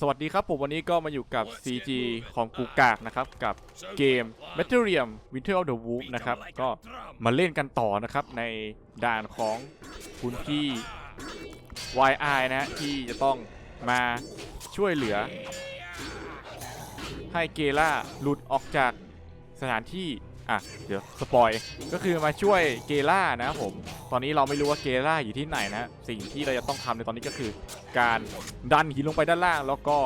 สวัสดีครับผมวันนี้ก็มาอยู่กับ CG ของกูกากนะครับ กับเกม m a t e r i u m Winter of the Wolf นะครับ ก็มาเล่นกันต่อนะครับ ในด่านของคุณพี่ YI นะฮะที่จะต้องมาช่วยเหลือ ให้เกล่าหลุดออกจากสถานที่ อะเดี๋ยวสปอยก็คือมาช่วยเกล่านะครับผม ตอนนี้เราไม่รู้ว่าเกล่าอยู่ที่ไหนนะสิ่งที่เราจะต้องทำในตอนนี้ก็คือ การดันหินลงไปด้านล่าง แล้วก็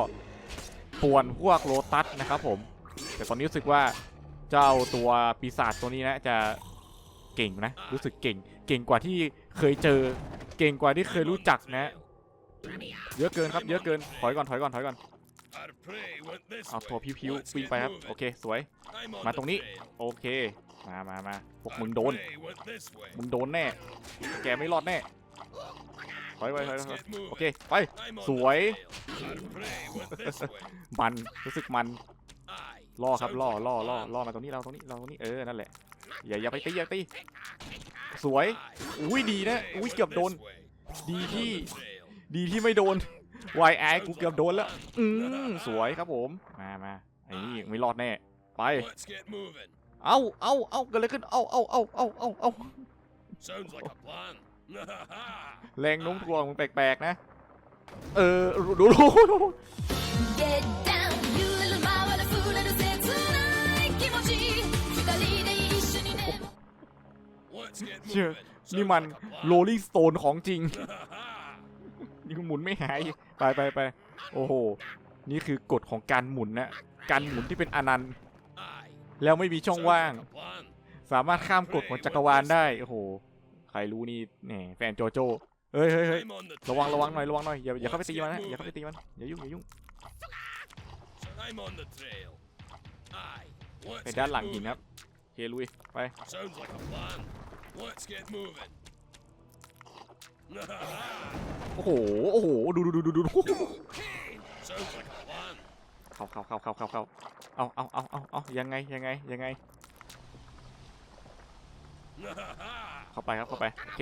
ป่วนพวกโลตัสนะครับผม แต่ตอนนี้รู้สึกว่าเจ้าตัวปีศาจตัวนี้นะจะเก่งนะรู้สึกเก่ง เก่งกว่าที่เคยเจอ เก่งกว่าที่เคยรู้จักนะ เยอะเกินครับเยอะเกินถอยก่อนถอยก่อนถอยก่อน เอาตัวพิ้วๆวิ่งไปครับ โอเค สวย มาตรงนี้ โอเค มามามาพวกมึงโดน มึงโดนแน่ แกไม่รอดแน่ถอยไปถอยถอยโอเค ไป สวย มัน รู้สึกมัน ล่อครับ ล่อ ล่อ ล่อ ล่อมาตรงนี้ เราตรงนี้ เราตรงนี้ เออ นั่นแหละ อย่า อย่าไปตี อย่าตี สวย อุ้ยดีนะ อุ้ยเกือบโดน ดีที่ ดีที่ไม่โดน วายไอกูเกือบโดนแล้ว อืมสวยครับผม มามาไอ้นี่ไม่รอดแน่ ไป เอาเอาเอาเกิดอะไรขึ้น เอาเอาเอาเอาเอาเอา Sounds like a plan. แรงโน้มถ่วงมึงแปลกๆนะ เออ ดูดูดูดู Get down 揺れる回る触れる切ない気持ち二人で一緒にね Let's get เชื่อ moving. นี่ Sounds มัน like a plan. โรลลิ่งสโตนของจริง นี่หมุนไม่หายไปไปไปโอ้โห นี่คือกฎของการหมุนนะการหมุนที่เป็นอนันต์ Aye. แล้วไม่มีช่อง Sounds ว่าง like a plan. สามารถข้ามกฎของจักรวาลได้โอ้โหใครรู้นี่แหมแฟนโจโจ้เฮ้ยเฮ้ยเฮ้ย I'm on the ระวัง trail. ระวังหน่อยระวังหน่อยอย่าอย่าเข้าไปตีมันนะอย่าเข้าไปตีมันอย่ายุ่งอย่ายุ่ง I'm on the trail. Aye. ไป Let's ด้าน get หลังหินครับ moving. โอเคลุยไป โอ้โห โอ้โห ดูดูดูดูดูเข้าเข้าเข้าเข้าเข้าเข้าเอาเอาเอาเอาเอายังไง ยังไง ยังไง เข้าไปครับ เข้าไป โอเค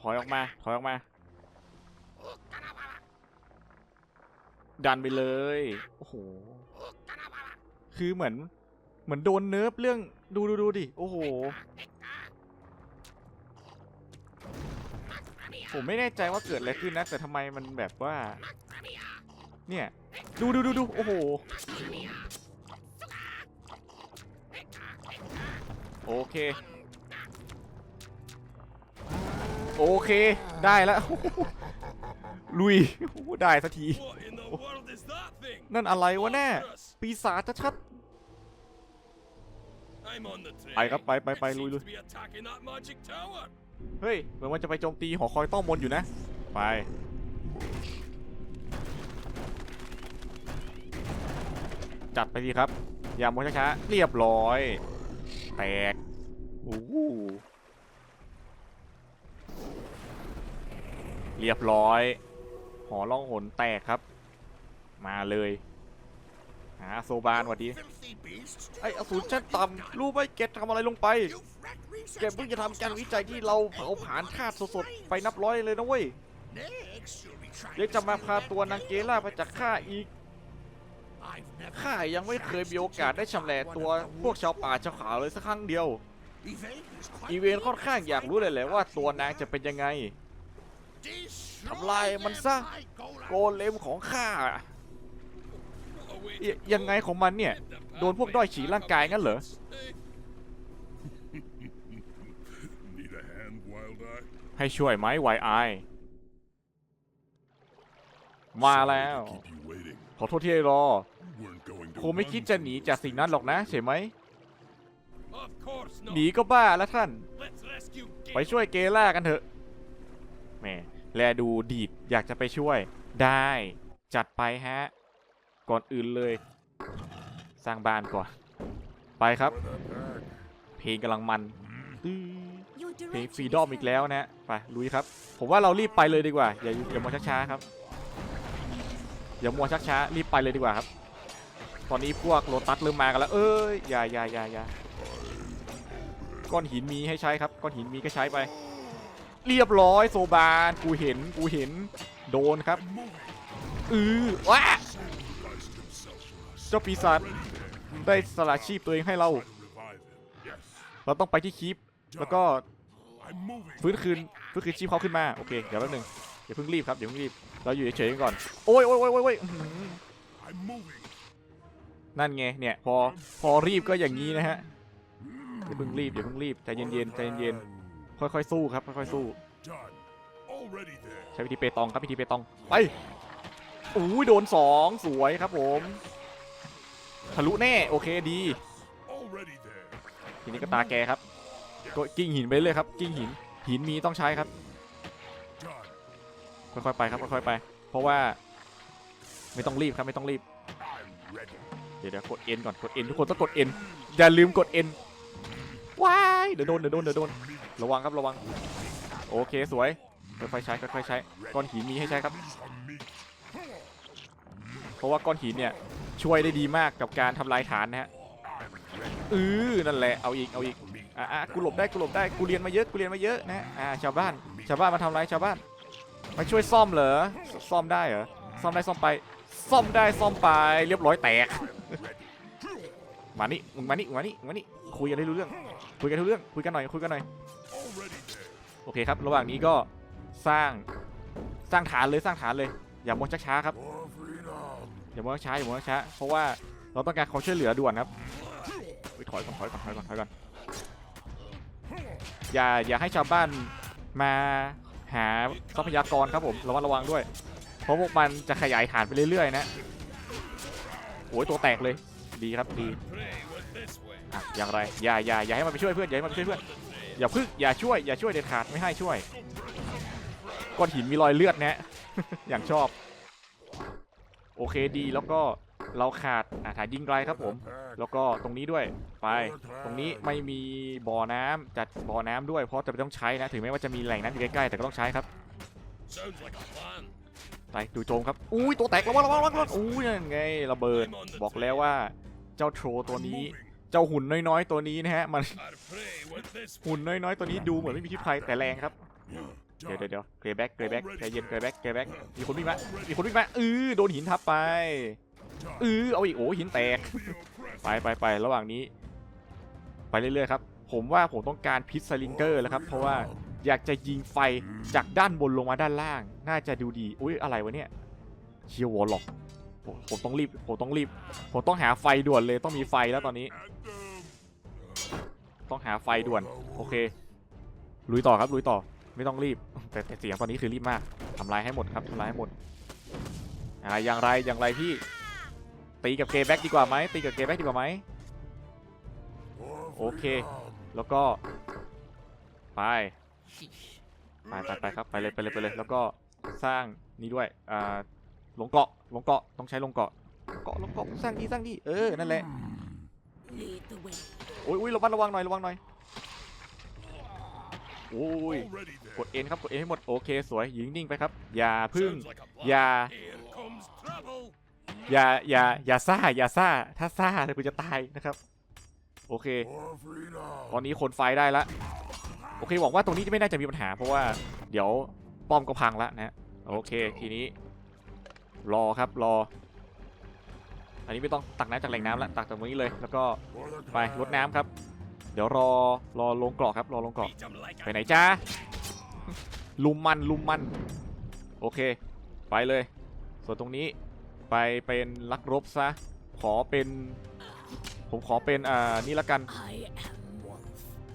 ถอยออกมา ถอยออกมา ดันไปเลย โอ้โห คือเหมือน เหมือนโดนเนิร์ฟเรื่อง ดูดูดูดิ โอ้โห ผมไม่แน่ใจว่าเกิดอะไรขึ้นนะ แต่ทำไมมันแบบว่า เนี่ย ดูดูดูดูโอ้โห โอเค โอเค ได้แล้ว ลุยโอ้โหได้สักที What in the world is that thing? นั่นอะไรวะแน่ After us. ปีศาจชัด I'm on the trail. ไปครับ ไปไปไป It ลุย seems ลุย เฮ้ยเหมือนมันจะไปโจมตีหอคอยต้องมนอยู่นะ ไป จัดไปดีครับ อย่ามัวช้าๆเรียบร้อย แตกโอ้โหเรียบร้อย หอล่องหนแตกครับ มาเลยหาโซบานวัดดี ไอ้อสูรชั้นต่ำรู้ไหมแกทำอะไรลงไป แกเพิ่งจะทำการวิจัยที่เราเผาผลาญธาตุสดๆไปนับร้อยเลยนะเว้ยเดี๋ยวจะมาพาตัวนางเกล่าไปจากข้าอีกข้ายังไม่เคยมีโอกาสได้ชำแหละตัวพวกชาวป่าชาวขาวเลยสักครั้งเดียว อีเวนค่อนข้างอยากรู้เลยแหละว่าตัวนางจะเป็นยังไงทำลายมันซะโกเลมของข้ายยังไงของมันเนี่ย โดนพวกด้อยฉีร่างกายงั้นเหรอ ให้ช่วยไหมไวไอมาแล้ว Keep you waiting. ขอโทษที่ให้รอ You weren't going to คงไม่ run คิดจะหนีจากสิ่งนั้นหรอกนะใช่ไหม Of course หนี not. ก็บ้าแล้วท่าน Let's rescue ไปช่วยเกล่ากันเถอะแหมแลดูดีดอยากจะไปช่วย ได้ จัดไปฮะ ก่อนอื่นเลย สร้างบ้านก่อน ไปครับ เพลงกำลังมันอื้อ เพลงฟรีดอมอีกแล้วนะไปลุยครับ ผมว่าเรารีบไปเลยดีกว่า อย่าอย่ามัวช้าๆครับ อย่ามัวชักช้ารีบไปเลยดีกว่าครับ ตอนนี้พวกโลตัสเริ่มมากันแล้ว เอ้ยอย่าอย่าอย่าอย่าก้อนหินมีให้ใช้ครับ ก้อนหินมีก็ใช้ไป เรียบร้อยโซบานกูเห็นกูเห็นโดนครับอือว้า Sacrificed himself for us. เจ้าปีศาจได้สละชีพตัวเองให้เรา Revive him. Yes. เราต้องไปที่คีปแล้วก็ I'm moving. ฟื้นคืนฟื้นคืนชีพเขาขึ้นมาโอเคเดี๋ยวแป๊บหนึงอย่าเพิ่งรีบครับอย่าเพิ่งรีบเราอยู่เฉยๆกันก่อนโอ้ยโอ้ยโอ้ยโอ้ยโอ้ยอื้อหือ I'm moving. นั่นไงเนี่ยพอพอรีบก็อย่างนี้นะฮะอย่าเพิ่งรีบอย่าเพิ่งรีบใจเย็นๆใจเย็นๆค่อยๆสู้ครับค่อยๆสู้ Done. Already there. ใช้วิธีเปตองครับวิธีเปตองไปอุ้ยโดนสองสวยครับผมทะลุแน่โอเคดี Already there. ทีนี้ก็ตาแกครับ ก็กิ้งหินไปเรื่อยครับกิ้งหินหินมีต้องใช้ครับค่อยๆไปครับค่อยๆไป เพราะว่าไม่ต้องรีบครับไม่ต้องรีบเดี๋ยวเดี๋ยวกด N ก่อนกด N ทุกคนต้องกด N อย่าลืมกด N ว้ายเดี๋ยวโดนเดี๋ยวโดนเดี๋ยวโดนระวังครับระวังโอเคสวยค่อยๆใช้ค่อยๆใช้ก้อนหินมีให้ใช้ครับ เพราะว่าก้อนหินเนี่ยช่วยได้ดีมากกับการทำลายฐานนะฮะเออนั่นแหละเอาอีกเอาอีก อะอะกูหลบได้กูหลบได้กูเรียนมาเยอะกูเรียนมาเยอะนะอ่าชาวบ้านชาวบ้านมาทำไรชาวบ้านมาช่วยซ่อมเหรอซ่อมได้เหรอซ่อมได้ซ่อมไป ซ่อมได้ซ่อมไปเรียบร้อยแตก มานี่มึงมานี่มึงมานี่มานี่คุยกันได้รู้เรื่อง คุยกันรู้เรื่องคุยกันหน่อยคุยกันหน่อยโอเคครับระหว่างนี้ก็สร้างสร้างฐานเลยสร้างฐานเลย อย่ามองช้าๆครับอย่ามองช้าอย่ามองช้าเพราะว่าเราต้องการความช่วยเหลือด่วนครับถอยก่อนถอยก่อนถอยก่อนถอยก่อน อย่าอย่าให้ชาวบ้านมาหาทรัพยากรครับผมระวังระวังด้วย เพราะพวกมันจะขยายฐานไปเรื่อยๆนะโอ้ยตัวแตกเลยดีครับดีอะอย่างไรอย่าอย่าอย่าให้มันไปช่วยเพื่อนอย่าให้มันไปช่วยเพื่อนอย่าพึ่งอย่าช่วยอย่าช่วยเด็ดขาดไม่ให้ช่วยก้อนหินมีรอยเลือดนะอย่างชอบ โอเคดีแล้วก็ เราขาดอ่าฐานยิงไกลครับผม แล้วก็ตรงนี้ด้วยไป ตรงนี้ไม่มีบ่อน้ำจัดบ่อน้ำด้วยเพราะจะไม่ต้องใช้นะถึงแม้ว่าจะมีแหล่งน้ำอยู่ใกล้ๆแต่ก็ต้องใช้ครับ Sounds like a plan. ไปดูโจมครับอุ้ยตัวแตกระวังระวังระวังระวังอุ้ยนั่นไงระเบิดบอกแล้วว่าเจ้าโทรตัวนี้ Moving. เจ้าหุ่นน้อยๆตัวนี้นะฮะมัน I'd pray with this หุ่นน้อยๆตัวนี้ดูเหมือนไม่มีพิษภัยแต่แรงครับเดี๋ยว Done. เดี๋ยวเดี๋ยวเกรแบ็กเกรแบ็กใจเย็นเกรแบ็กเกรแบ็กมีคนวิ่งมามีคนวิ่งมาเออโดนหินทับไป เออเอาอีกโอ้หินแตก ไปไปไประหว่างนี้ ไปเรื่อยๆครับ ผมว่าผมต้องการพิษสลิงเกอร์แล้วครับ เพราะว่าอยากจะยิงไฟจากด้านบนลงมาด้านล่าง น่าจะดูดี อุ้ยอะไรวะเนี่ยเชียววอลล็อกผมผมต้องรีบ ผมต้องรีบ ผมต้องหาไฟด่วนเลย ต้องมีไฟแล้วตอนนี้ ต้องหาไฟด่วน โอเค ลุยต่อครับ ลุยต่อ ไม่ต้องรีบ แต่แต่เสียงตอนนี้คือรีบมาก ทำลายให้หมดครับ ทำลายให้หมดอะไรอย่างไร อย่างไรพี่ ตีกับเกแบ็กดีกว่าไหมตีกับเกแบ็กดีกว่าไหม for Okay. freedom. แล้วก็ไปไปไปไปครับไปเลยไปเลยไปเลย แล้วก็สร้างนี่ด้วยอ่าลงเกาะลงเกาะต้องใช้ลงเกาะเกาะลงเกาะสร้างดีสร้างดีเออนั่นแหละโอ้ยอุ้ยระวังระวังหน่อยระวังหน่อยโอ้ย Already there. กด N ครับกด N ให้หมดโอเคสวยยิงนิ่งไปครับ อย่าพึ่งอย่า อย่าอย่าอย่าซ่าอย่าซ่าถ้าซ่าเดี๋ยวกูจะตายนะครับ โอเค ตอนนี้คนไฟได้ละโอเคหวังว่าตรงนี้จะไม่น่าจะมีปัญหา เพราะว่าเดี๋ยวป้อมก็พังแล้วนะโอเคทีนี้ รอครับรอ อันนี้ไม่ต้องตักน้ำจากแหล่งน้ำแล้วตักจากตรงนี้เลย แล้วก็ไปรดน้ำครับ เดี๋ยวรอรอลงกรอกครับรอลงกรอกไปไหนจ้าลุมมันลุมมัน โอเค ไปเลย ส่วนตรงนี้ ไปเป็นลักรบซะ ขอเป็น ผมขอเป็นอ่านี่ละกัน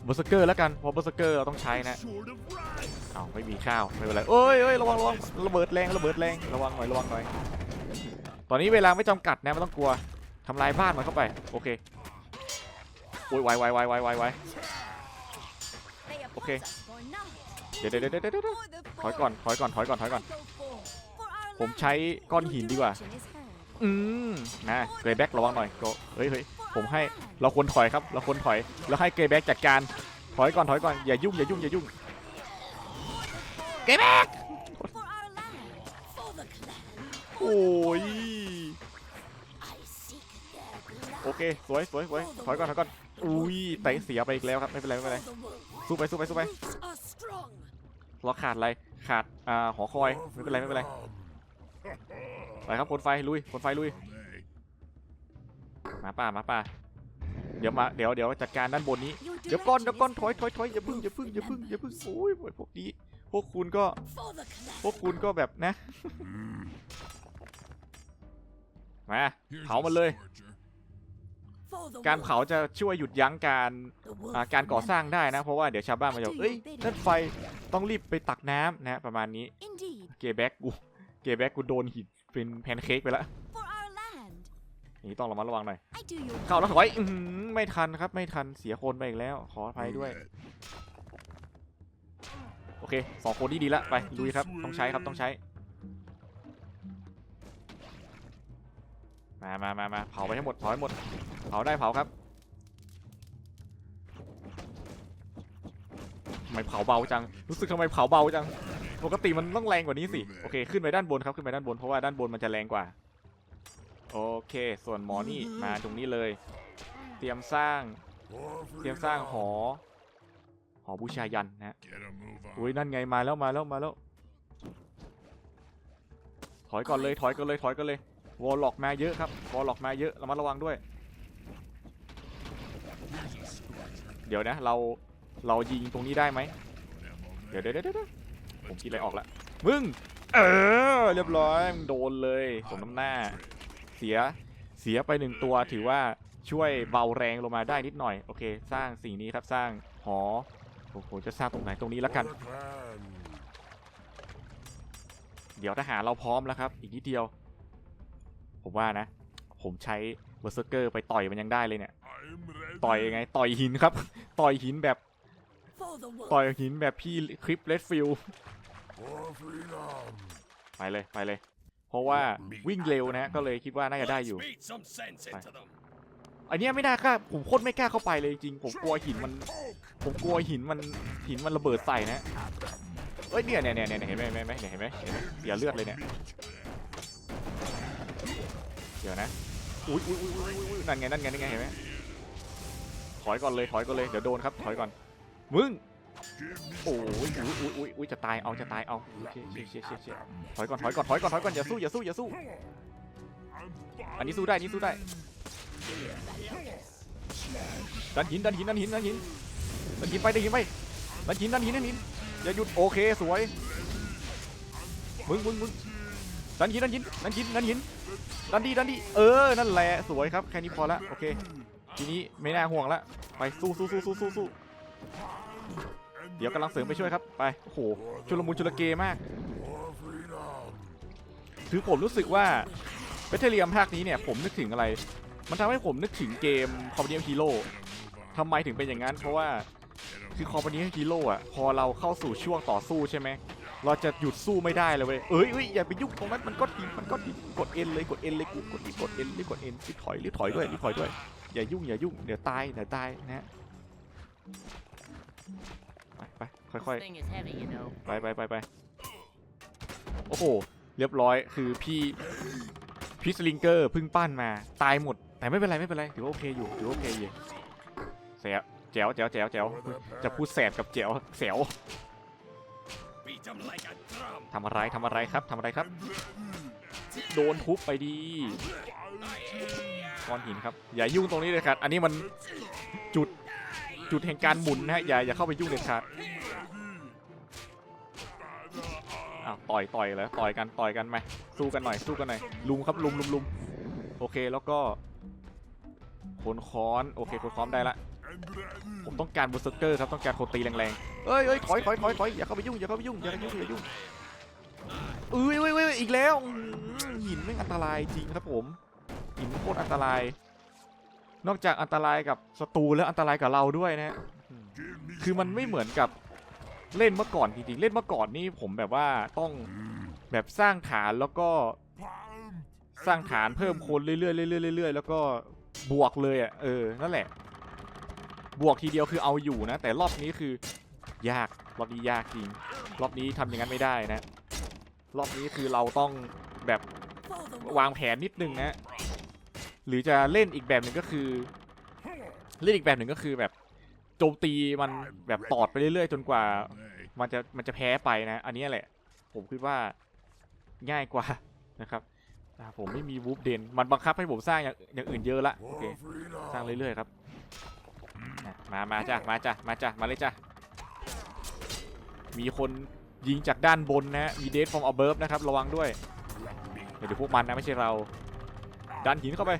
เบอร์สเกอร์ละกันเพราะเบอร์สเกอร์เราต้องใช้นะ Short of rise. อ้าวไม่มีข้าวไม่เป็นไรเอ้ยเอ้ยระวังระวังระเบิดแรงระเบิดแรงระวังหน่อยระวังหน่อยตอนนี้เวลาไม่จำกัดนะไม่ต้องกลัวทำลายบ้านมันเข้าไปโอเคโอ้ยไวไวไวไวไวไว They Okay. oppose us for nothing. เคเดี๋ยวเดี๋ยวเดี๋ยวเดี๋ยวถอยก่อนถอยก่อนถอยก่อนถอยก่อน ผม land, ใช้ก้อนหินดีกว่า your direction is heard. อืมนะเกรย์แบ็กระวังหน่อยโกเฮ้ยเฮ้ย For ผม our ให้ land, เราควรถอยครับ เราควรถอย แล้วให้เกรย์แบ็กจัดการ ถอยก่อนถอยก่อนอย่ายุ่งอย่ายุ่งอย่ายุ่งเกรย์แบ็ก for our land, for the clan. โอ้ย I seek their blood. โอเคสวยสวยสวยถอยก่อนถอยก่อนอุ้ยเตะเสียไปอีกแล้วครับไม่เป็นไรไม่เป็นไร For the wolf. สู้ไปสู้ไปสู้ไป Roots are strong. เราขาดอะไรขาดอ่าหอคอยไม่เป็นไรไม่เป็นไร freedom. ไปครับคนไฟลุยคนไฟลุย May. มาป่ามาป่าเดี๋ยวมาเดี๋ยวเดี๋ยวจัดการด้านบนนี้ Your เดี๋ยวก่อน direction เดี๋ยวก่อน is ถอยถอยถอยอย่าพึ่งอย่าพึ่งอย่าพึ่งอย่าพึ่งอย่าพึ่งโอ้ยพวกนี้พวกคุณก็ For the clan. พวกคุณก็แบบนะ Mm. มา Here's เผา a มันเลย scorcher. For the การ wolf. เผาจะช่วยหยุดยั้งการ The wolf อ่าการก่อสร้าง remembers. ได้นะ เพราะว่าเดี๋ยวชาวบ้านมันจะเอ้ยนั่นไฟต้องรีบไปตักน้ำนะ ประมาณนี้ Indeed. เกย์แบ็กกูเกย์แบ็กกูโดนหิน เป็นแพนเค้กไปแล้ว For our land. นี่ต้องระมัดระวังหน่อย I do your เข้าแล้วถอยอื้อหือไม่ทันครับ ไม่ทันเสียคนไปอีกแล้ว ขออภัยด้วย Roulette. โอเคสองคนนี่ดีละไปลุยครับ ต้องใช้ครับต้องใช้ มามามามาเผาไปให้หมดเผาให้หมด เผาได้เผาครับทำไมเผาเบาจัง รู้สึกทำไมเผาเบาจัง ปกติมันต้องแรงกว่านี้สิ โอเค ขึ้นไปด้านบนครับ ขึ้นไปด้านบน เพราะว่าด้านบนมันจะแรงกว่า โอเค ส่วนหมอนี่ มาตรงนี้เลย เตรียมสร้าง เตรียมสร้างหอ หอบูชายันนะฮะอุ้ยนั่นไงมาแล้วมาแล้วมาแล้ว ถอยก่อนเลย ถอยก่อนเลย ถอยก่อนเลย วอลล็อกมาเยอะครับ วอลล็อกมาเยอะ ระมัดระวังด้วย เดี๋ยวนะ เรา เรายิงตรงนี้ได้ไหม เดี๋ยวเดี๋ยวเดี๋ยว ผมคิดอะไรออกละมึง เออ เรียบร้อยมึงโดนเลยสมน้ำหน้า เสีย เสียไปหนึ่งตัวถือว่าช่วยเบาแรงลงมาได้นิดหน่อย โอเค สร้างสิ่งนี้ครับสร้างหอโอ้โหจะสร้างตรงไหนตรงนี้แล้วกัน เดี๋ยวทหารเราพร้อมแล้วครับ อีกนิดเดียว ผมว่านะ ผมใช้เบอร์เซอร์เกอร์ไปต่อยมันยังได้เลยเนี่ย ต่อยยังไง ต่อยหินครับ ต่อยหินแบบ ต่อยหินแบบพี่คลิปเลดฟิล ไปเลยไปเลย เพราะว่าวิ่งเร็วนะก็เลยคิดว่าน่าจะได้อยู่ Let's beat some sense into them. อันเนี้ยไม่น่ากล้าผมโคตรไม่กล้าเข้าไปเลยจริง ผมกลัวหินมัน Poke. ผมกลัวหินมันหินมันระเบิดใส่นะเอ้ยเนี่ยเนี่ยเนี่ยเนี่ยเห็นไหมเห็นไหมเห็นไหมเห็นไหมเสียเลือดเลยเนี่ยเดี๋ยวนะอุ้ยอุ้ยอุ้ยอุ้ยอุ้ยนั่นไงนั่นไงนั่นไงเห็นไหมถอยก่อนเลยถอยก่อนเลยเดี๋ยวโดนครับถอยก่อนมึง Give me โอ้ยอุ้ยอุ้ยอุ้ยจะตาย เอาจะตาย เอาเชี่ยเชี่ยเชี่ยเชี่ยถอยก่อน ถอยก่อน ถอยก่อน ถอยก่อน อย่าสู้ อย่าสู้ อย่าสู้ อันนี้สู้ได้ นี้สู้ได้ ดันหิน ดันหิน ดันหิน ดันหิน ดันหินไป ดันหินไป ดันหิน ดันหิน ดันหิน อย่าหยุด โอเค สวย มึงมึงมึงดันหิน ดันหิน ดันหิน ดันหิน ดันดี ดันดี เออ นั่นแหละ สวยครับ แค่นี้พอละ โอเค ทีนี้ไม่น่าห่วงละ ไปสู้สู้สู้สู้สู้ ดี๋ยวกำลังเสริมไปช่วยครับ ไป โอ้โห ชุลมุนชุลเกมาก For freedom. คือผมรู้สึกว่าเบเทเรียมภาคนี้เนี่ย ผมนึกถึงอะไร มันทำให้ผมนึกถึงเกมคอมเดียมฮีโร่ทำไมถึงเป็นอย่างนั้น เพราะว่าคือคอมพานีฮีโร่อะพอเราเข้าสู่ช่วงต่อสู้ใช่ไหม เราจะหยุดสู้ไม่ได้เลยเว้ย เอ้ยเอ้ยอย่าไปยุ่งตรงนั้นมันก็หินมันก็หินกดเอ็นเลยกดเอ็นเลยกูกดอีกกดเอ็นรีบกดเอ็นรีบถอยรีบถอยด้วยรีบถอยด้วย อย่ายุ่งอย่ายุ่งเดี๋ยวตายเดี๋ยวตายนะฮะ ค่อย This thing is heavy, you know. ๆไปไปไปไปโอ้โห เรียบร้อย คือพี่พี่สลิงเกอร์เพิ่งปั้นมา ตายหมด แต่ไม่เป็นไรไม่เป็นไร ถือว่าโอเคอยู่ ถือว่าโอเคอยู่แสบแจ๋วแจ๋วแจ๋วแจ๋ว For the จะพูดแสบกับแจ๋วแสว Beat them like a drum. ทำอะไรทำอะไรครับทำอะไรครับ โดนทุบไปดีก้อนหินครับ อย่ายุ่งตรงนี้เลยครับ อันนี้มันจุดจุดแห่งการหมุนนะฮะ อย่าอย่าเข้าไปยุ่งเด็ดขาดาวต่อยต่อยแล้วต่อยกันต่อยกันไหมสู้กันหน่อยสู้กันหน่อยลุมครับลุมลุมลุมโอเคแล้วก็คนค้อนโอเคคนค้อนได้ละ And ready. ผมต้องการบูสเตอร์ครับต้องการคนตีแรงๆเอ้ยเอ้ยถอยถอยถอยถอยอย่าเข้าไปยุ่งอย่าเข้าไปยุ่งอย่ายุ่งอย่ายุ่งเอ้ยเอ้ยเอ้ยอีกแล้วอื้อหือหินไม่งอันตรายจริงครับผมหินโคตรอันตราย นอกจากอันตรายกับศัตรูแล้วอันตรายกับเราด้วยนะฮะ Give me คือมัน some ไม่เหมือน meat. กับ เล่นเมื่อก่อนจริงๆเล่นเมื่อก่อนนี่ผมแบบว่าต้อง Mm. แบบสร้างฐานแล้วก็ Pound สร้างฐานเพิ่มคนเรื่อยๆเรื่อยๆเรื่อยๆแล้วก็บวกเลยอะเออนั่นแหละ บวกทีเดียวคือเอาอยู่นะ แต่รอบนี้คือยากรอบนี้ยากจริง รอบนี้ทำอย่างนั้นไม่ได้นะ รอบนี้คือเราต้องแบบ For the wolf. วางแผนนิดนึงนะ หรือจะเล่นอีกแบบหนึ่งก็คือ เล่นอีกแบบหนึ่งก็คือแบบ โจมตีมันแบบตอดไปเรื่อยๆ จนกว่า มันจะมันจะแพ้ไปนะ อันนี้แหละ ผมคิดว่าง่ายกว่านะครับผมไม่มีวูฟเดนมันบังคับให้ผมสร้างอย่างอย่างอื่นเยอะละโอเคสร้างเรื่อยๆครับมามาจ้ะมาจ้ะมาจ้ะมาเลยจ้ะมีคนยิงจากด้านบนนะฮะมีเดทฟอร์มอเบิร์ฟนะครับระวังด้วยเดี๋ยวพวกมันนะไม่ใช่เราดันหินเข้าไป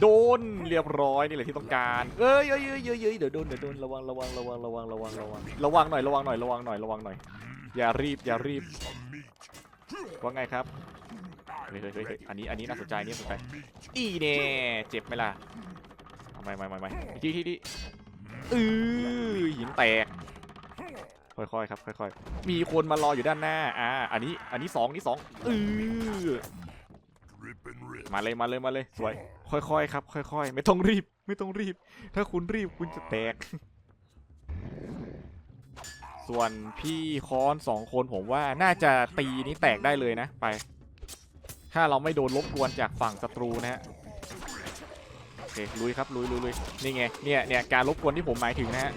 โดนเรียบร้อยนี่แหละที่ต้องการเอ้ยเอ้ยเอ้ยเอ้ยเอ้ยเดี๋ยวโดนเดี๋ยวโดนระวังระวังระวังระวังระวังระวังระวังหน่อยระวังหน่อยระวังหน่อยระวังหน่อย อย่ารีบอย่ารีบว่าไงครับเฮ้ยเฮ้ยเฮ้ยเฮ้ยอันนี้อันนี้น่าสนใจนี่น่าสนใจอีเน่เจ็บไหมล่ะไม่ไม่ไม่ไม่ที่ที่ที่อือหินแตกค่อยๆครับค่อยๆมีคนมารออยู่ด้านหน้าอ่าอันนี้อันนี้สองนี่สองอือ มาเลยมาเลยมาเลยสวยค่อยๆครับ ค่อยๆ ไม่ต้องรีบ ไม่ต้องรีบ ถ้าคุณรีบคุณจะแตก ส่วนพี่ค้อนสองคนผมว่าน่าจะตีนี้แตกได้เลยนะไป ถ้าเราไม่โดนรบกวนจากฝั่งศัตรูนะฮะโอเคลุยครับลุยลุยลุยนี่ไงเนี่ยเนี่ยการรบกวนที่ผมหมายถึงนะฮะ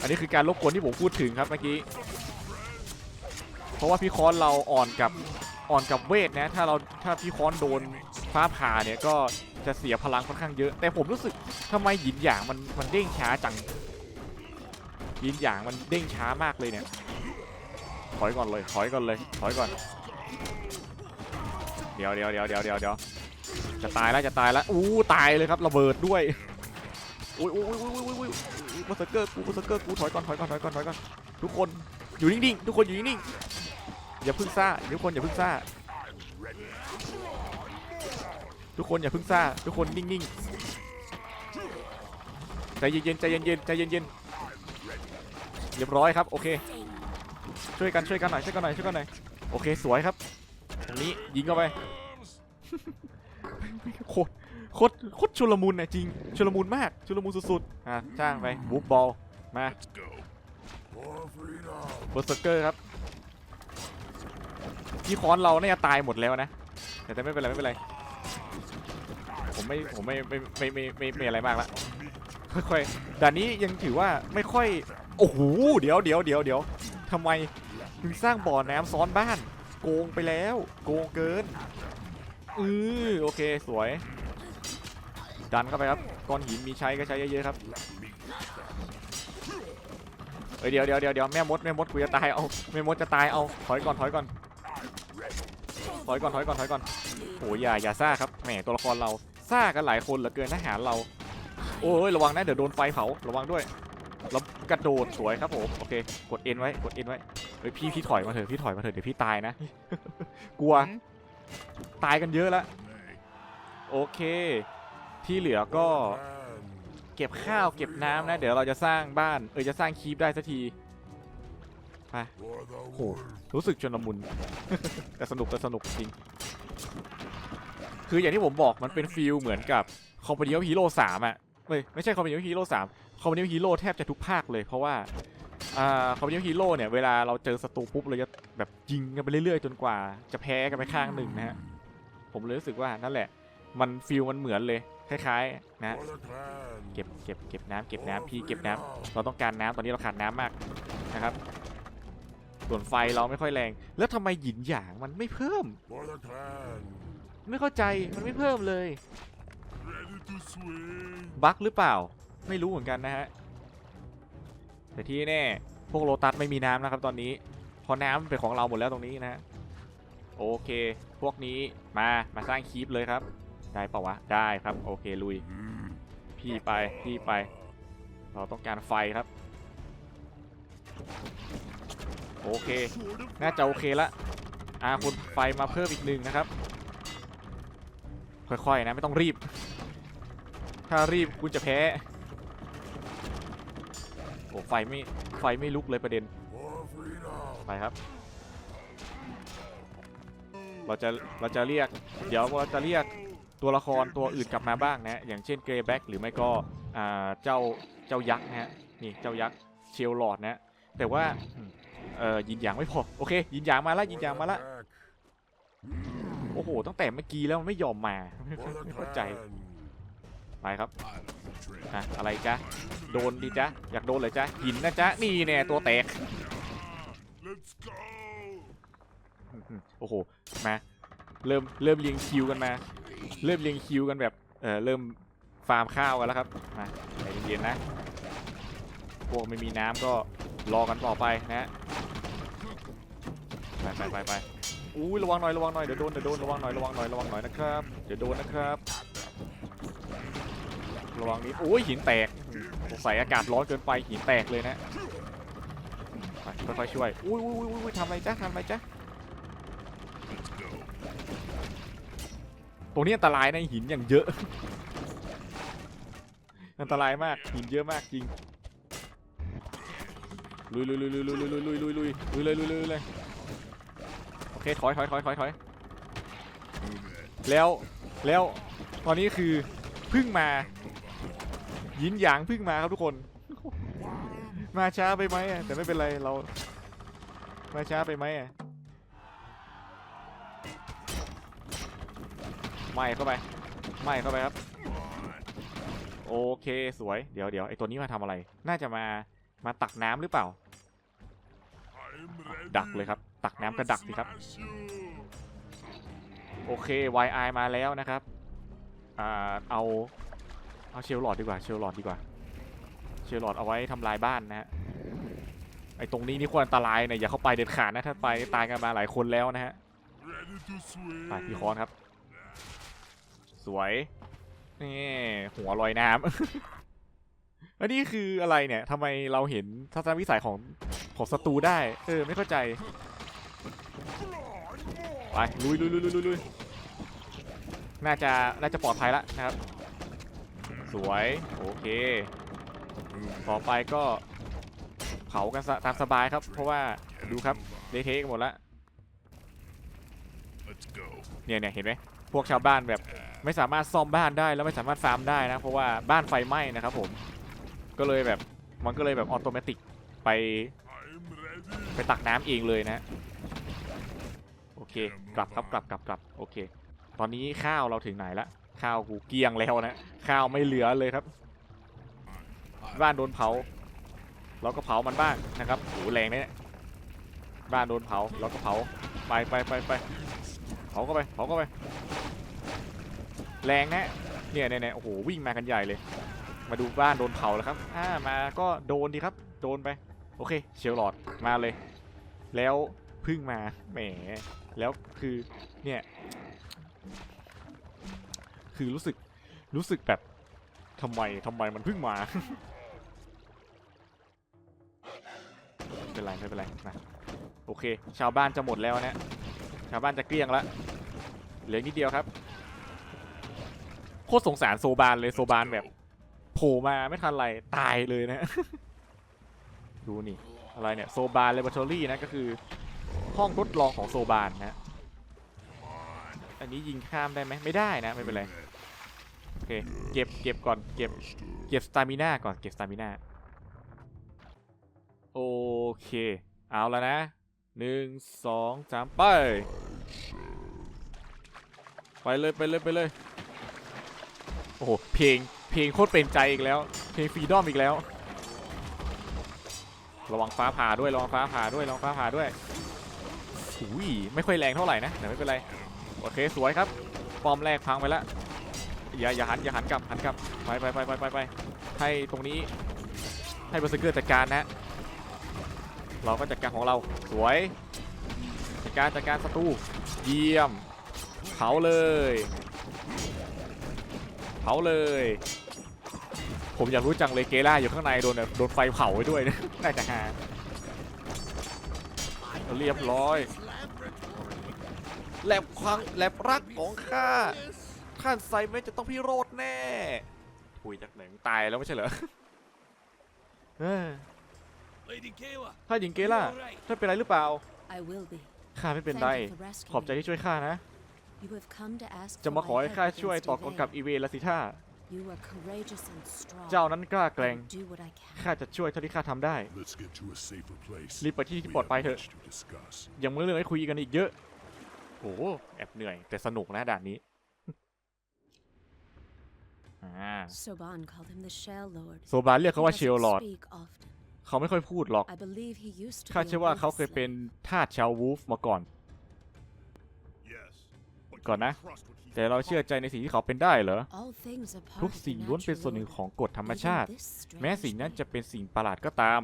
อันนี้คือการรบกวนที่ผมพูดถึงครับเมื่อกี้ เพราะว่าพี่คอนเราอ่อนกับอ่อนกับเวทนะ ถ้าเราถ้าพี่คอนโดนฟ้าผ่าเนี่ยก็จะเสียพลังค่อนข้างเยอะ แต่ผมรู้สึกทำไมหยินหยางมันมันเด้งช้าจังหยินหยางมันเด้งช้ามากเลยเนี่ยถอยก่อนเลยถอยก่อนเลยถอยก่อน เดี๋ยวเดี๋ยวเดี๋ยวเดี๋ยวเดี๋ยวเดี๋ยวจะตายแล้วจะตายแล้วอู้ตายเลยครับระเบิดด้วยอุ้ยอุ้ยอุ้ยอุ้ยอุ้ยอุ้ยอุ้ยมาสเกอร์กูมาสเกอร์กูถอยก่อนถอยก่อนถอยก่อนถอยก่อนทุกคนอยู่นิ่งๆทุกคนอยู่นิ่ง อย่าเพึ่งซ่าทุกคนอย่าเพึ่งซ่า ทุกคนอย่าเพึ่งซ่า ทุกคนนิ่งๆใจเย็นๆใจเย็นๆใจเย็นๆเรียบร้อยครับโอเค ช่วยกันช่วยกันหน่อยช่วยกันหน่อยช่วยกันหน่อยโอเคสวยครับตรงนี้ยิงเข้าไปโคตรโคตรโคตรชุลมุนนะจริงชุลมุนมากชุลมุนสุดๆอะจ้างไปบู๊บอลมา Let's go. For freedom. เบอร์เซอร์เกอร์ครับ พี่ค้อนเราเนี่ยตายหมดแล้วนะแต่แต่ไม่เป็นไรไม่เป็นไรผมไม่ผมไม่ไม่ไม่ไม่ไม่ไม่อะไรมากละค่อยๆด่านนี้ยังถือว่าไม่ค่อยโอ้โหเดี๋ยวเดี๋ยวเดี๋ยวเดี๋ยวทำไมถึงสร้างบ่อน้ำซ้อนบ้าน โกงไปแล้ว โกงเกินอือโอเคสวย ดันเข้าไปครับก้อนหินมีใช้ก็ใช้เยอะๆครับเฮ้ยเดี๋ยวเดี๋ยวเดี๋ยวเดี๋ยวแม่มดแม่มดกูจะตายเอาแม่มดจะตายเอาถอยก่อนถอยก่อน ถอยก่อนถอยก่อนถอยก่อนโอ้ยอย่าอย่าซ่าครับแหมตัวละครเราซ่ากันหลายคนเหลือเกินทหารเรา โอ้ยระวังนะเดี๋ยวโดนไฟเผาระวังด้วยแล้วกระโดดสวยครับผมโอเค กดเอ็นไว้กดเอ็นไว้เฮ้ยพี่พี่ถอยมาเถอะพี่ถอยมาเถอะเดี๋ยวพี่ตายนะ กลัว ตายกันเยอะแล้วโอเค ที่เหลือก็ เก็บข้าวเก็บน้ำนะ เดี๋ยวเราจะสร้างบ้านเออจะสร้างคีปได้สักที For the Oh. world. รู้สึกชนลมุน แต่สนุกแต่สนุกจริง คืออย่างที่ผมบอกมันเป็นฟิลเหมือนกับคอมพานีฮีโร่สามอะเฮ้ยไม่ใช่คอมพานีฮีโร่สามคอมพานีฮีโร่แทบจะทุกภาคเลยเพราะว่าอ่าคอมพานีฮีโร่เนี่ยเวลาเราเจอศัตรูปุ๊บเราจะแบบยิงกันไปเรื่อยๆ จนกว่า จะแพ้กันไปข้างหนึ่งนะฮะผมเลยรู้สึกว่านั่นแหละ มันฟิลมันเหมือนเลยคล้ายๆนะ For the clan. เก็บเก็บเก็บน้ำเก็บน้ำพี่เก็บน้ำเราต้องการน้ำตอนนี้เราขาดน้ำมากนะครับ ส่วนไฟเราไม่ค่อยแรง แล้วทำไมหยินหยางมันไม่เพิ่ม ไม่เข้าใจมันไม่เพิ่มเลยบั๊กหรือเปล่า ไม่รู้เหมือนกันนะฮะแต่ที่แน่พวกโลตัสไม่มีน้ำนะครับตอนนี้พราะน้ำเป็นของเราหมดแล้วตรงนี้นะฮะโอเค พวกนี้มามาสร้างคีปเลยครับ ได้ปล่าวะได้ครับโอเคลุยพี่ไปพี่ไป เราต้องการไฟครับ โอเค น่าจะโอเคละอาคุณไฟมาเพิ่มอีกหนึ่งนะครับ ค่อยๆนะไม่ต้องรีบ ถ้ารีบคุณจะแพ้ โอ้ไฟไม่ไฟไม่ลุกเลยประเด็น ไปครับ เราจะเราจะเรียก เดี๋ยวเราจะเรียกตัวละครตัวอื่นกลับมาบ้างนะ อย่างเช่นเกรย์แบ็กหรือไม่ก็เจ้าเจ้ายักษ์นะฮะ นี่เจ้ายักษ์เชลลอดนะ แต่ว่า เออยินหยางไม่พอโอเค ยินหยางมาละยินหยางมาละโอ้โหตั้งแต่เมื่อกี้แล้วมันไม่ยอมมาไม่เข้าใจไปครับอะอะไรจ๊ะโดนดิจ๊ะอยากโดนเลยจ๊ะหินนะจ๊ะนี่แน่ตัวแตกโอ้โหมาเริ่มเริ่มเรียงคิวกันมา เริ่มเรียงคิวกันแบบเออเริ่มฟาร์มข้าวกันแล้วครับมาใจเย็นๆนะพวกไม่มีน้ำก็รอกันต่อไปนะฮะ ไปไปไปไปอุ้ยระวังหน่อยระวังหน่อยเดี๋ยวโดนเดี๋ยวโดนระวังหน่อยระวังหน่อยระวังหน่อยนะครับเดี๋ยวโดนนะครับ ระวังนี้โอ้ยหินแตกสงสัยอากาศร้อนเกินไปหินแตกเลยนะไปค่อยๆช่วยอุ้ยอุ้ยอุ้ยอุ้ยทำอะไรจ๊ะทำอะไรจ๊ะตรงนี้อันตรายนะหินอย่างเยอะ อันตรายมากหินเยอะมากจริงลุยลุยลุยลุยลุยลุยลุยลุยลุยลุยเลยลุยเลยลุยเลย อเคถอยถอยถอยถอยถอยแล้วแล้วตอนนี้คือเพึ่งมา ยินหยางเพึ่งมาครับทุกคน มาช้าไปไหมอะแต่ไม่เป็นไรเรา มาช้าไปไหมอะไม่เข้าไปไม่เข้าไปครับโอเคสวยเดี๋ยวเดี๋ยวไอตัวนี้มาทำอะไร น่าจะมามาตักน้ำหรือเปล่า I'm ready. ดักเลยครับตักน้ำก็ดักสิครับ โอเค YI มาแล้วนะครับอ่าเอาเอาเชลลอดดีกว่าเชลลอดดีกว่า เชลลอดเอาไว้ทำลายบ้านนะฮะไอตรงนี้นี่ควรอันตรายนะอย่าเข้าไปเด็ดขาดนะถ้าไปตายกันมาหลายคนแล้วนะฮะไปพี่คอนครับ สวยนี่หัวลอยน้ำ อันนี้คืออะไรเนี่ยทำไมเราเห็นทัศนวิสัยของของศัตรูได้ เออ ไม่เข้าใจ ไปลุยลุยลุยลุยลุยลุยน่าจะน่าจะปลอดภัยแล้วนะครับ สวยโอเคต่อไปก็เผากันตามสบายครับ เพราะว่าดูครับเละเทะกันหมดแล้วเนี่ยเนี่ยเห็นไหมพวกชาวบ้านแบบไม่สามารถซ่อมบ้านได้แล้วไม่สามารถฟาร์มได้นะเพราะว่าบ้านไฟไหม้นะครับผมก็เลยแบบมันก็เลยแบบออโตเมติกไปไปตักน้ำเองเลยนะ โอเค กลับครับกลับกลับกลับโอเค ตอนนี้ข้าวเราถึงไหนละข้าวกูเกลี้ยงแล้วนะข้าวไม่เหลือเลยครับ บ้านโดนเผา เราก็เผามันบ้างนะครับโหแรงนะเนี่ยบ้านโดนเผาเราก็เผาไปไปไปไปเผาเข้าไปเผาเข้าไป แรงนะเนี่ยเนี่ยเนี่ยโอ้โหวิ่งมากันใหญ่เลย มาดูบ้านโดนเผาแล้วครับอ่ามาก็โดนดีครับ โดนไป โอเค เชลลอดมาเลย แล้วพึ่งมาแหม แล้วคือเนี่ยคือรู้สึกรู้สึกแบบทำไมทำไมมันเพิ่งมาเป็นไรไม่เป็นไรนะโอเค ชาวบ้านจะหมดแล้วนะชาวบ้านจะเกลี้ยงล้วเหลือนิดเดียวครับโคตรสงสารโซบานเลยโซบานแบบโผล่มาไม่ทันไรตายเลยนะ ดูนี่อะไรเนี่ยโซบานเลบอร o รี่นะก็คือ ห้องทดลองของโซบานนะอันนี้ยิงข้ามได้ไหมไม่ได้นะไม่เป็นไรโอเคเก็บเก็บก่อนเก็บเก็บสตามิน่าก่อนเก็บสตามิน่าโอเคเอาแล้วนะหนึ่งสองสามไปไปเลยไปเลยไปเลยโอ้โหเพลงเพลงโคตรเป็นใจอีกแล้ว เพลงฟรีดอมอีกแล้ว ระวังฟ้าผ่าด้วยระวังฟ้าผ่าด้วยระวังฟ้าผ่าด้วย อุ้ยไม่ค่อยแรงเท่าไหร่นะแต่ไม่เป็นไรโอเคสวยครับปอมแรกพังไปแล้วอย่าอย่าหันอย่าหันกลับหันกลับไปไปไปไปไปไปให้ตรงนี้ให้เบอร์เซอร์เกอร์จัดการนะ เราก็จัดการของเราสวยจัดการจัดการศัตรูเยี่ยมเผาเลยเผาเลย ผมอยากรู้จังเลยเกล่าอยู่ข้างในโดนโดนไฟเผาไว้ด้วยนะน่าจะหาเรียบร้อย แลบควังแลบรักของข้าท่านไซเมนจะต้องพิโรธแน่ถุยจากไหนมึงตายแล้วไม่ใช่เหรอเอ้ย Lady Kayla, ถ้าหญิงเกล่า you all right? ท่านเป็นไรหรือเปล่า I will be. ข้าไม่เป็นไร Thank you for rescuing ขอบใจที่ช่วยข้านะ me. You have come to ask จะ for มาขอ my ให้ help ข้าช่วย against ต่อกรกับ Yvain. อีเวและสิท่า You are courageous and strong. เจ้านั้นกล้าแก I ร่ง will do what I can. ข้าจะช่วยเท่าที่ข้าทำได้ Let's get to a safer place. รีบไปที่ที่ We ปลอดภัย have เถอะ much to discuss. ยังไม่เรื่องให้คุยกันอีกเยอะ โอ้โหแอบเหนื่อย แต่สนุกนะด่านนี้อ่า Soban called him the Shell Lord. โซบาเรียก He เขาว่าเชล doesn't ลอด speak often. เขาไม่ค่อยพูดหรอก I believe he used to ข้า be a เชื่อว่า wolf เขาเคยเป็น slave. ทาสชาววูฟมาก่อน ก่อนนะ แต่เราเชื่อใจในสิ่งที่เขาเป็นได้เหรอ ทุทุกกสิ่สิ่งงล้ล้ววนนเป็เป็นนส่ส่ววนนหหนึ่นึ่งงของกฎธธรรรรมมชาชาติติแม้แม้สิ่สิ่งงนั้นั้นนจะจะเป็นสิ่งประหลาดก็ตาม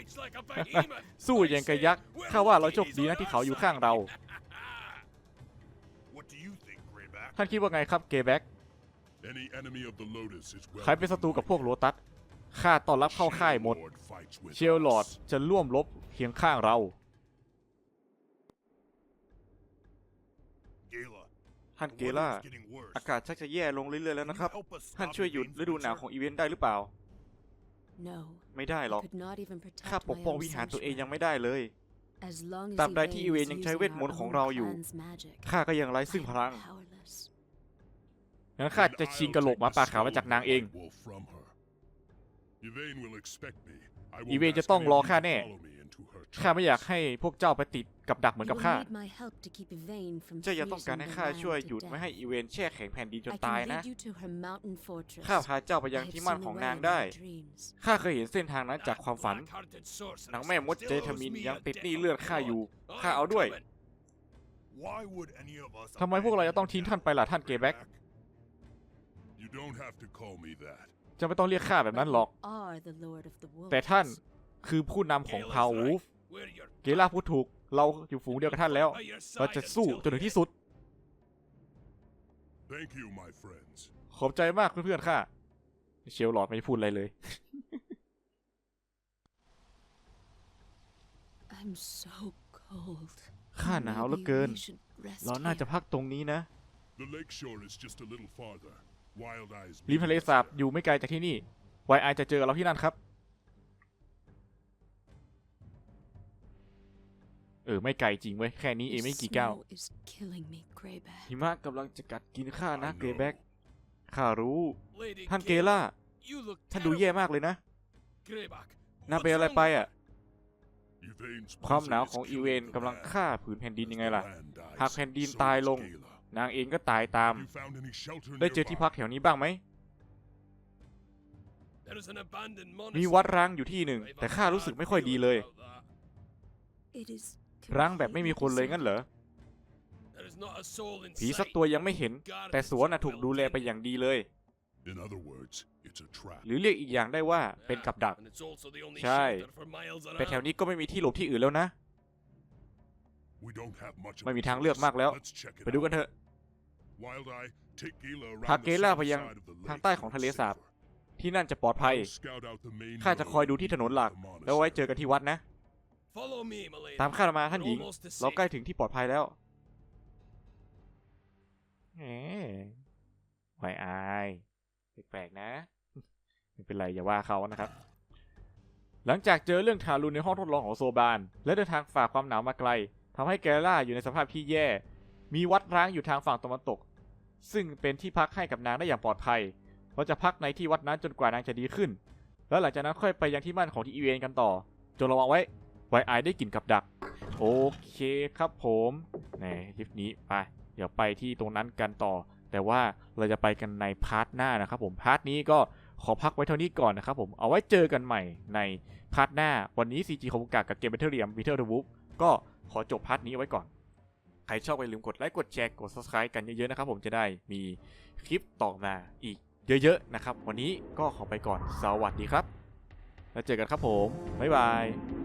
he fights like a behemoth. สู้อย่างกับยักษ์ข้าว่าเราโชคดีนะที่เขาอยู่ข้างเรา What do you think, Greyback? ท่านคิดว่าไงครับเกแบ็ก Any enemy of the Lotus is ใครเป็นศัตรูกับพวกโลตัสข้าต้อนรับเข้าค่ายหมด เชียวหลอดจะร่วมรบเคียงข้างเรา Gala, ท่านเกล่า อากาศชักจะแย่ลงเรื่อยๆแล้วนะครับ ท่านช่วยหยุดฤดูหนาวของอีเวนต์ได้หรือเปล่า ไม่ได้หรอก ข้าปกป้องวิหารตัวเองยังไม่ได้เลยตตราราบบใดใดที่ที่อีอีเวเวนนยัยังงใช้ใช้เวเวททมมนนต์ต์ขขอองงเราเราออยู่ยู่ ข้าก็ยังไร้ซึ่งพลัง งั้นข้าจะชิงกะโหลกหมาป่าขาวมาจากนางเอง อีเวนจะต้องรอข้าแน่ ข้าไม่อยากให้พวกเจ้าไปติดกับดักเหมือนกับข้า เจ้าเจ้ายัยังงต้ต้อองงกาการรให้ให้ข้าข้าช่ช่ววยยหหยุยุดดไม่ไม่ให้ให้อีเวนต์แช่แข็งแผ่นดินจจนนตาตายยนะนะ ข้าพาเจ้าไปยังที่มั่นของนางได้ ข้าเคยเห็นเส้นทางนั้นจากความฝันหนังแม่มดเจทามินยังติดหนี้เลือดข้าอยู่ ข้าเอาด้วย ทำไมพวกเราจะต้องทิ้งท่านไปล่ะท่านเกแบ็ก You don't have to call me that. จะไม่ต้องเรียกข้าแบบนั้นหรอก แต่ท่าน คือผู้นำของเผ่าวูฟเกล่าพูดถูก เราอยู่ฝูงเดียวกับท่านแล้ว เราจะสู้จนถึงที่สุด Thank you, my friends. ขอบใจมากเพื่อนๆข้าเชลหลอดไม่พูดอะไรเลย ข้าหนาวเหลือเกิน เราน่าจะพักตรงนี้นะ The lake shore is just a little farther. Wild Eyes. ริมทะเลสาบอยู่ไม่ไกลจากที่นี่ ไวไอจะเจอเราที่นั่นครับ เออ ไม่ไกลจริงเว้ย แค่นี้เองไม่กี่ก้าวหิมะกำลังจะกัดกินข้านะเกรแบ็กข้ารู้ ท่านเกล่าท่านดูแย่มากเลยนะน่าเป็นอะไรไปอะ Yvain's ความหนาว poison ของ is อีเวน killing กำลัง the ฆ่า land. ผืนแผ่นดิน As ยังไง the ล่ะ land dies, หากแผ่นดิน so ตาย does ลง Gala. นางเองก็ตายตาม Have you found any shelter ได้เจอที่พัก nearby? แถวนี้บ้างไหม มีวัดร้างอยู่ที่หนึ่ง แต่ข้ารู้สึกไม่ค่อยดีเลย ร้างแบบไม่มีคนเลยงั้นเหรอผีสักตัวยังไม่เห็น แต่สวนน่ะถูกดูแลไปอย่างดีเลย In other words, it's a trap. หรือเรียกอีกอย่างได้ว่าเป็นกับดัก ใช่ แต่แถวนี้ก็ไม่มีที่หลบที่อื่นแล้วนะ We don't have much of ไม่ a มีทางเลือก choice. มากแล้ว Let's check it ไปดูกัน out. เถอะ Wild Eye, take Gala around พา the เกล่า south ไปยัง side of the ทาง lake ใต้ and ของทะเล it's สาบ safer. ที่นั่นจะปลอดภัย I'll scout out the main ข้าจะคอยดู road ที่ถนนหลัก leading to the แล้วไว้เจอ monastery. กันที่วัดนะ ตามข้ามาท่านหญิง เราใกล้ถึงที่ปลอดภัยแล้วแหมไวอายแปลกๆนะ ไม่เป็นไรอย่าว่าเขานะครับ หลังจากเจอเรื่องทารุณในห้องทดลองของโซบาน และเดินทางฝ่าความหนาวมาไกลทำให้แกล่าอยู่ในสภาพที่แย่ มีวัดร้างอยู่ทางฝั่งตะวันตก ซึ่งเป็นที่พักให้กับนางได้อย่างปลอดภัยเราจะพักในที่วัดนั้นจนกว่านางจะดีขึ้น แล้วหลังจากนั้นค่อยไปยังที่มั่นของที่อีเวนกันต่อจนระวังไว้ ไวไอได้กลิ่นกับดัก โอเคครับผมในคลิปนี้ไป เดี๋ยวไปที่ตรงนั้นกันต่อ แต่ว่าเราจะไปกันในพาร์ทหน้านะครับผม พาร์ทนี้ก็ขอพักไว้เท่านี้ก่อนนะครับผม เอาไว้เจอกันใหม่ในพาร์ทหน้า วันนี้ CG คอมกากับเกมเบทเทอร์เรียมวิเทอร์เดวูฟก็ขอจบพาร์ทนี้ไว้ก่อน ใครชอบอย่าลืมกดไลค์ กดแชร์ กด subscribe กันเยอะๆนะครับผมจะได้มีคลิปต่อมาอีกเยอะๆนะครับ วันนี้ก็ขอไปก่อน สวัสดีครับ แล้วเจอกันครับผม บ๊ายบาย